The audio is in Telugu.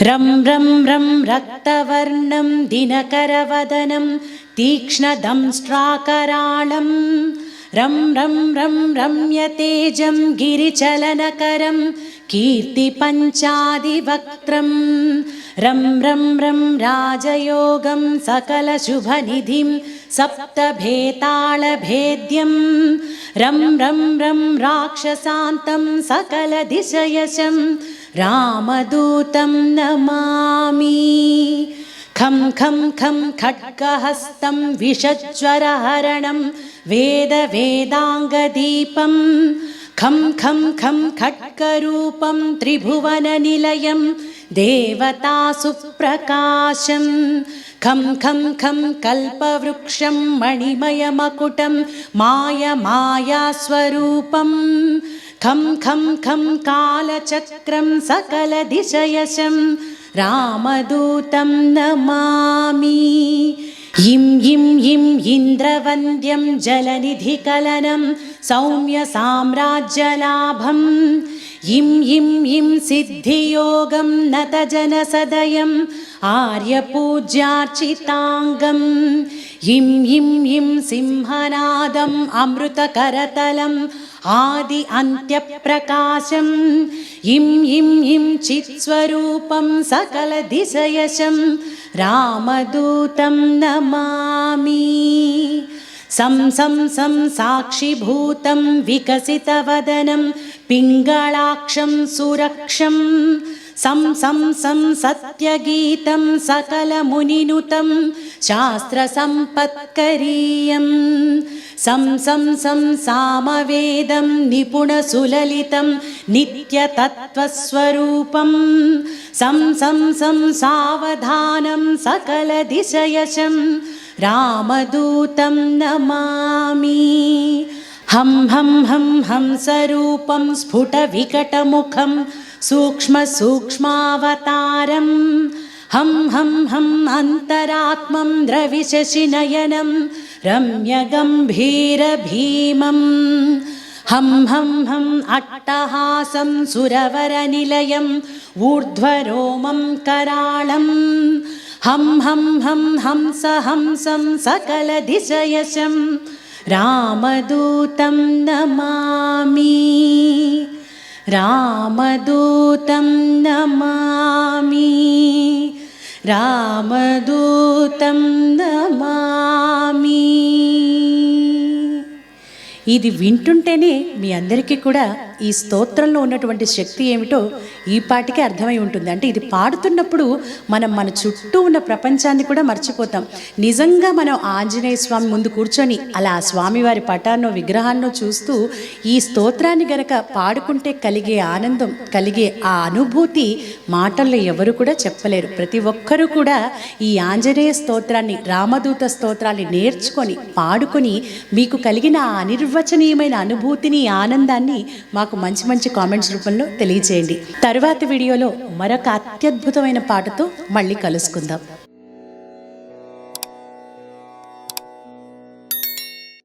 रं रं रं रक्तवर्णं दिनकरवदनं तीक्ष्णदंष्ट्राकराळं रं रं रं रम्यतेजं गिरिचलनकरं कीर्तिपञ्चादिवक्त्रं रं रं रं राजयोगं सकलशुभनिधिं सप्तभेताळभेद्यं रं रं रं राक्षसान्तं सकलदिशयशं रामदूतं नमामि। खं खं खं खड्गहस्तं विषज्वरहरणं वेदवेदाङ्गदीपं खं खं खं खड्गरूपं त्रिभुवननिलयं देवतासुप्रकाशं खं खं खं कल्पवृक्षं मणिमयमकुटं मायमायास्वरूपं खं खं खं कालचक्रं सकलदिशयशं रामदूतं नमामि ఇం ఇం ఇం ఇంద్రవంద్యం జలనిధి కలనం సౌమ్య సామ్రాజ్యలాభం ఇం ఇం ఇం సిద్ధియోగం నతజన సదయం ఆర్యపూజ్యార్చితాంగం ఇం ఇం ఇం సింహనాదం అమృతకరతలం सिंहनादम् अमृतकरतलम् आदि अन्त्यप्रकाशम् इं इं इं चित्स्वरूपं सकलदिशयशं रामदूतं नमामि सं सं सं साक्षिभूतं विकसितवदनं पिङ्गळाक्षं सुरक्षं सं सं सं सत्यगीतं सकलमुनिनुतं शास्त्रसम्पत्करीयं सं सं सं सामवेदं निपुणसुललितं नित्यतत्त्वस्वरूपं सं सं सं सावधानं सकलदिशयशं रामदूतं नमामि हं हं हं हंसरूपं स्फुटविकटमुखं सूक्ष्मसूक्ष्मावतारम् हं हं हम् अन्तरात्मं द्रविशशिनयनं रम्यगम्भीरभीमम् हं हं हम् अट्टहासं सुरवरनिलयम् ऊर्ध्वरोमं कराळम्। हं हं हं हंस हंसं सकलदिशयशं रामदूतं नमामि रामदूतं नमामि రామదూతం నమామి ఇది వింటుంటేనే మీ అందరికీ కూడా ఈ స్తోత్రంలో ఉన్నటువంటి శక్తి ఏమిటో ఈ పాటికే అర్థమై ఉంటుంది. అంటే ఇది పాడుతున్నప్పుడు మనం మన చుట్టూ ఉన్న ప్రపంచాన్ని కూడా మర్చిపోతాం. నిజంగా మనం ఆంజనేయ స్వామి ముందు కూర్చొని అలా స్వామివారి పటాన్నో విగ్రహాన్నో చూస్తూ ఈ స్తోత్రాన్ని గనక పాడుకుంటే కలిగే ఆనందం కలిగే ఆ అనుభూతి మాటల్లో ఎవరు కూడా చెప్పలేరు. ప్రతి ఒక్కరూ కూడా ఈ ఆంజనేయ స్తోత్రాన్ని రామదూత స్తోత్రాన్ని నేర్చుకొని పాడుకొని మీకు కలిగిన ఆ అనిర్వచనీయమైన అనుభూతిని ఆనందాన్ని మాకు మంచి మంచి కామెంట్స్ రూపంలో తెలియజేయండి. తరువాతి వీడియోలో మరొక అత్యద్భుతమైన పాటతో మళ్ళీ కలుసుకుందాం.